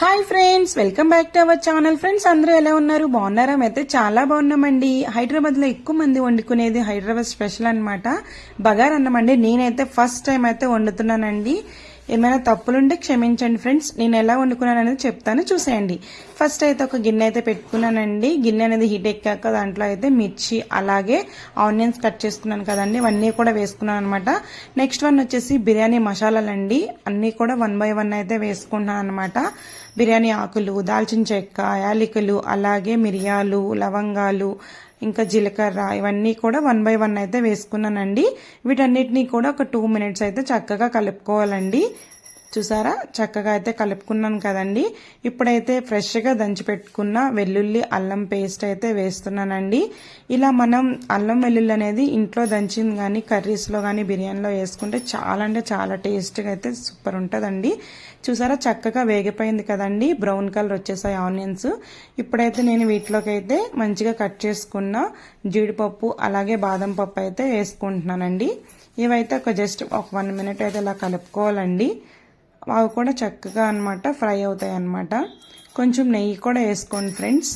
Hi friends welcome back to our channel friends అందరూ ఎలా ఉన్నారు? బాగున్నారా? అయితే చాలా బాగున్నామండి. హైదరాబాద్లో ఎక్కువ మంది వండుకునేది హైదరాబాద్ స్పెషల్ అన్నమాట. బగార్ అన్నం అండి నేనైతే ఫస్ట్ టైం అయితే వండుతున్నానండి. ఏమైనా తప్పులుంటే క్షమించండి ఫ్రెండ్స్. నేను ఎలా వండుకున్నాను అనేది చెప్తాను. చూసేయండి. ఫస్ట్ అయితే ఒక గిన్నె అయితే పెట్టుకున్నానండి. గిన్నె అనేది హీట్ ఎక్కాక దాంట్లో అయితే మిర్చి అలాగే ఆనియన్స్ కట్ చేసుకున్నాను కదండి. ఇవన్నీ కూడా వేసుకున్నాను అనమాట నెక్స్ట్ వన్ వచ్చేసి బిర్యానీ మసాలాలండి. అన్నీ కూడా వన్ బై వన్ అయితే వేసుకుంటున్నాను అనమాట బిర్యానీ ఆకులు దాల్చిన చెక్క యాలకులు అలాగే మిరియాలు లవంగాలు ఇంకా జీలకర్ర ఇవన్నీ కూడా వన్ బై వన్ అయితే వేసుకున్నానండి. వీటన్నిటినీ కూడా ఒక టూ మినిట్స్ అయితే చక్కగా కలుపుకోవాలండి. చూసారా? చక్కగా అయితే కలుపుకున్నాను కదండి. ఇప్పుడైతే ఫ్రెష్గా దంచి పెట్టుకున్న వెల్లుల్లి అల్లం పేస్ట్ అయితే వేస్తున్నానండి. ఇలా మనం అల్లం వెల్లుల్లి అనేది ఇంట్లో దంచింది కానీ కర్రీస్లో కానీ బిర్యానీలో వేసుకుంటే చాలా అంటే చాలా టేస్ట్గా అయితే సూపర్ ఉంటుందండి. చూసారా? చక్కగా వేగిపోయింది కదండి. బ్రౌన్ కలర్ వచ్చేసాయి ఆనియన్స్. ఇప్పుడైతే నేను వీటిలోకి అయితే మంచిగా కట్ చేసుకున్న జీడిపప్పు అలాగే బాదం పప్పు అయితే వేసుకుంటున్నానండి. ఇవైతే ఒక జస్ట్ ఒక వన్ మినిట్ అయితే ఇలా కలుపుకోవాలండి. అవి కూడా చక్కగా అనమాట ఫ్రై అవుతాయి అన్నమాట. కొంచెం నెయ్యి కూడా వేసుకోండి ఫ్రెండ్స్.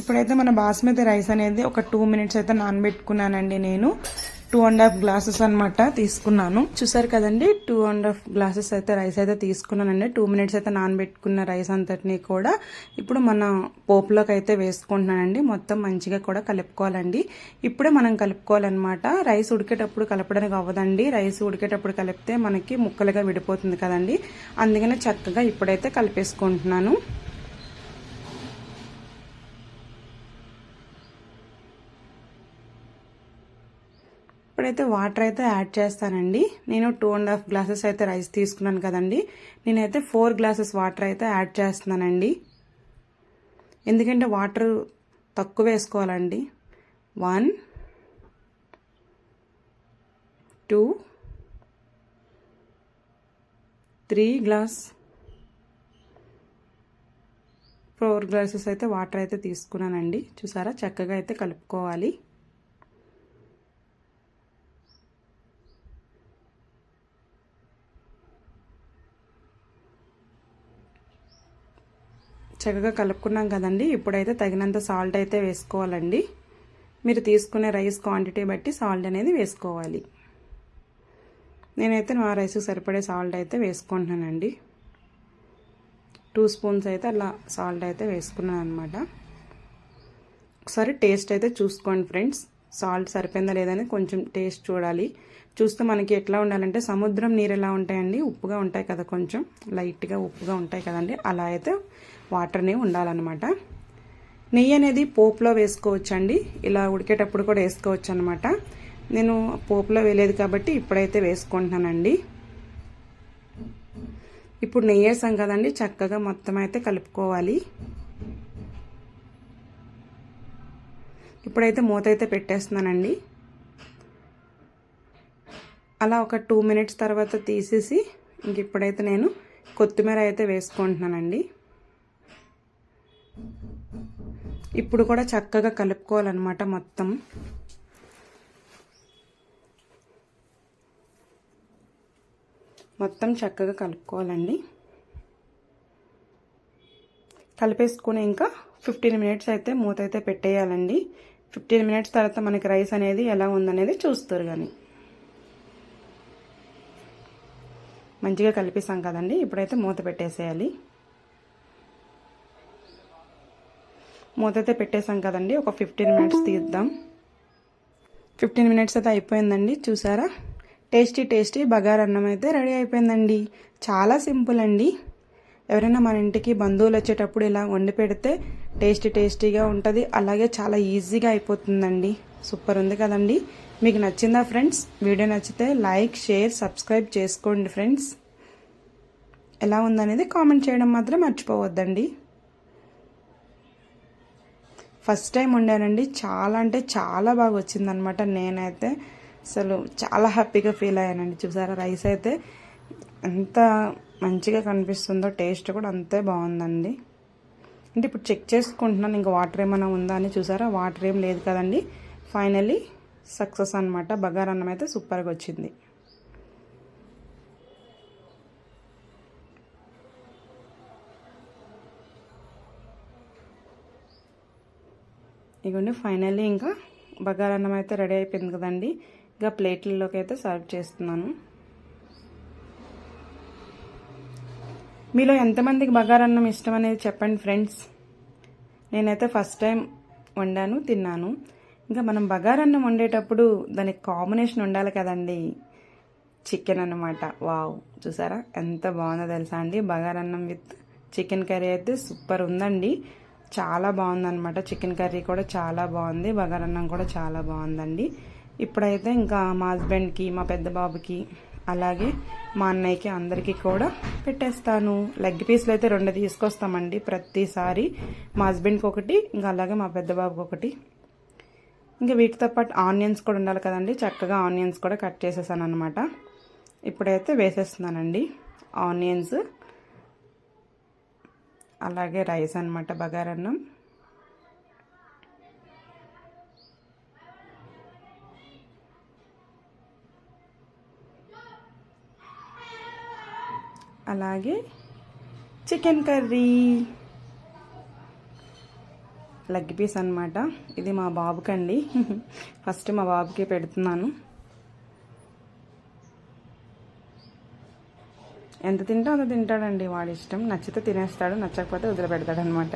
ఇప్పుడైతే మన బాస్మతి రైస్ అనేది ఒక టూ మినిట్స్ అయితే నానబెట్టుకున్నానండి నేను. టూ అండ్ హాఫ్ గ్లాసెస్ అనమాట తీసుకున్నాను. చూసారు కదండి టూ అండ్ హాఫ్ గ్లాసెస్ అయితే రైస్ అయితే తీసుకున్నానండి. టూ మినిట్స్ అయితే నానబెట్టుకున్న రైస్ అంతటిని కూడా ఇప్పుడు మన పోపులోకి అయితే వేసుకుంటున్నానండి. మొత్తం మంచిగా కూడా కలుపుకోవాలండి. ఇప్పుడే మనం కలుపుకోవాలన్నమాట. రైస్ ఉడికేటప్పుడు కలపడానికి అవ్వదండి. రైస్ ఉడికేటప్పుడు కలిపితే మనకి ముక్కలుగా విడిపోతుంది కదండి. అందుకనే చక్కగా ఇప్పుడైతే కలిపేసుకుంటున్నాను. అయితే వాటర్ అయితే యాడ్ చేస్తానండి. నేను టూ అండ్ హాఫ్ గ్లాసెస్ అయితే రైస్ తీసుకున్నాను కదండి. నేనైతే ఫోర్ గ్లాసెస్ వాటర్ అయితే యాడ్ చేస్తున్నానండి. ఎందుకంటే వాటర్ తక్కువ వేసుకోవాలండి. One two three glass four glasses అయితే వాటర్ అయితే తీసుకున్నానండి. చూసారా? చక్కగా అయితే కలుపుకోవాలి. చక్కగా కలుపుకున్నాం కదండి. ఇప్పుడైతే తగినంత సాల్ట్ అయితే వేసుకోవాలండి. మీరు తీసుకునే రైస్ క్వాంటిటీ బట్టి సాల్ట్ అనేది వేసుకోవాలి. నేనైతే మా రైస్కి సరిపడే సాల్ట్ అయితే వేసుకుంటున్నానండి. టూ స్పూన్స్ అయితే అలా సాల్ట్ అయితే వేసుకున్నాను అనమాట ఒకసారి టేస్ట్ అయితే చూసుకోండి ఫ్రెండ్స్ సాల్ట్ సరిపోయిందా లేదని కొంచెం టేస్ట్ చూడాలి. చూస్తే మనకి ఎట్లా ఉండాలంటే సముద్రం నీరు ఎలా ఉంటాయండి? ఉప్పుగా ఉంటాయి కదా కొంచెం. లైట్గా ఉప్పుగా ఉంటాయి కదండి. అలా అయితే వాటర్ని ఉండాలన్నమాట. నెయ్యి అనేది పోపులో వేసుకోవచ్చండి. ఇలా ఉడికేటప్పుడు కూడా వేసుకోవచ్చు అనమాట నేను పోపులో వేయలేదు కాబట్టి ఇప్పుడైతే వేసుకుంటున్నానండి. ఇప్పుడు నెయ్యి వేసాం కదండి చక్కగా మొత్తం అయితే కలుపుకోవాలి. ఇప్పుడైతే మూత అయితే పెట్టేస్తున్నానండి. అలా ఒక టూ మినిట్స్ తర్వాత తీసేసి ఇంక ఇప్పుడైతే నేను కొత్తిమీర అయితే వేసుకుంటున్నానండి. ఇప్పుడు కూడా చక్కగా కలుపుకోవాలన్నమాట మొత్తం. మొత్తం చక్కగా కలుపుకోవాలండి. కలిపేసుకుని ఇంకా ఫిఫ్టీన్ మినిట్స్ అయితే మూత అయితే పెట్టేయాలండి. ఫిఫ్టీన్ మినిట్స్ తర్వాత మనకి రైస్ అనేది ఎలా ఉందనేది చూస్తారు కానీ. మంచిగా కలిపేసాం కదండి. ఇప్పుడైతే మూత పెట్టేసేయాలి. మూతైతే పెట్టేసాం కదండి ఒక ఫిఫ్టీన్ మినిట్స్ తీద్దాం. ఫిఫ్టీన్ మినిట్స్ అయితే అయిపోయిందండి చూసారా? టేస్టీ టేస్టీ బగార్ అన్నం అయితే రెడీ అయిపోయిందండి. చాలా సింపుల్ అండి. ఎవరైనా మన ఇంటికి బంధువులు వచ్చేటప్పుడు ఇలా వండి పెడితే టేస్టీ టేస్టీగా ఉంటుంది అలాగే చాలా ఈజీగా అయిపోతుందండి. సూపర్ ఉంది కదండి. మీకు నచ్చిందా ఫ్రెండ్స్? వీడియో నచ్చితే లైక్ షేర్ సబ్స్క్రైబ్ చేసుకోండి ఫ్రెండ్స్. ఎలా ఉందనేది కామెంట్ చేయడం మాత్రం మర్చిపోవద్దండి. ఫస్ట్ టైం వండానండి చాలా అంటే చాలా బాగా వచ్చిందనమాట నేనైతే. అసలు చాలా హ్యాపీగా ఫీల్ అయ్యానండి. చూసారా రైస్ అయితే ఎంత మంచిగా కనిపిస్తుందో టేస్ట్ కూడా అంతే బాగుందండి. అంటే ఇప్పుడు చెక్ చేసుకుంటున్నాను ఇంకా వాటర్ ఏమైనా ఉందా అని చూసారా? వాటర్ ఏం లేదు కదండి. ఫైనలీ సక్సెస్ అనమాట బగారన్నం అయితే సూపర్గా వచ్చింది. ఇగోండి ఫైనల్లీ ఇంకా బగారన్నం అయితే రెడీ అయిపోయింది కదండి. ఇంకా ప్లేట్లలోకి అయితే సర్వ్ చేస్తున్నాను. మీలో ఎంతమందికి బగారన్నం ఇష్టం అనేది చెప్పండి ఫ్రెండ్స్ నేనైతే ఫస్ట్ టైం వండాను తిన్నాను. ఇంకా మనం బగారన్నం వండేటప్పుడు దానికి కాంబినేషన్ ఉండాలి కదండి. చికెన్ అన్నమాట. వావ్ చూసారా? ఎంత బాగుందో తెలుసా అండి. బగారన్నం విత్ చికెన్ కర్రీ అయితే సూపర్ ఉందండి. చాలా బాగుందన్నమాట. చికెన్ కర్రీ కూడా చాలా బాగుంది. బగారన్నం కూడా చాలా బాగుందండి. ఇప్పుడైతే ఇంకా మా హస్బెండ్కి మా పెద్ద బాబుకి అలాగే మా అన్నయ్యకి అందరికీ కూడా పెట్టేస్తాను. లెగ్ పీస్లు అయితే రెండు తీసుకొస్తామండి ప్రతిసారి. మా హస్బెండ్కి ఒకటి ఇంకా అలాగే మా పెద్ద బాబుకి ఒకటి. ఇంకా వీటితో పాటు ఆనియన్స్ కూడా ఉండాలి కదండి. చక్కగా ఆనియన్స్ కూడా కట్ చేసేసాను అనమాట ఇప్పుడైతే వేసేస్తున్నానండి. ఆనియన్స్ అలాగే రైస్ అనమాట బగారన్నం. అలాగే చికెన్ కర్రీ. లెగ్ పీస్ అనమాట ఇది మా బాబుకండి. ఫస్ట్ మా బాబుకి పెడుతున్నాను. ఎంత తింటా అంత తింటాడండి. వాడి ఇష్టం. నచ్చితే తినేస్తాడు నచ్చకపోతే వదిలిపెడతాడు అనమాట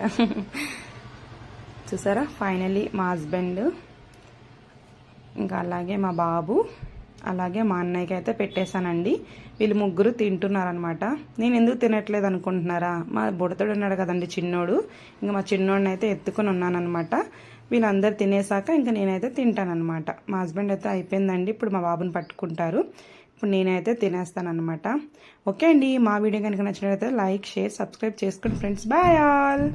చూసారా? ఫైనలీ మా హస్బెండ్ ఇంకా అలాగే మా బాబు అలాగే మా అన్నయ్యకి అయితే పెట్టేశానండి. వీళ్ళు ముగ్గురు తింటున్నారనమాట. నేను ఎందుకు తినట్లేదు అనుకుంటున్నారా? మా బుడతడు ఉన్నాడు కదండి చిన్నోడు. ఇంకా మా చిన్నోడిని అయితే ఎత్తుకొని ఉన్నానమాట వీళ్ళందరూ తినేసాక ఇంకా నేనైతే తింటానమాట మా హస్బెండ్ అయితే అయిపోయిందండి. ఇప్పుడు మా బాబుని పట్టుకుంటారు. నేనైతే తినేస్తానమాట ఓకే అండి మా వీడియో కనుక నచ్చినట్లయితే లైక్ షేర్ సబ్స్క్రైబ్ చేసుకోండి ఫ్రెండ్స్. Bye all.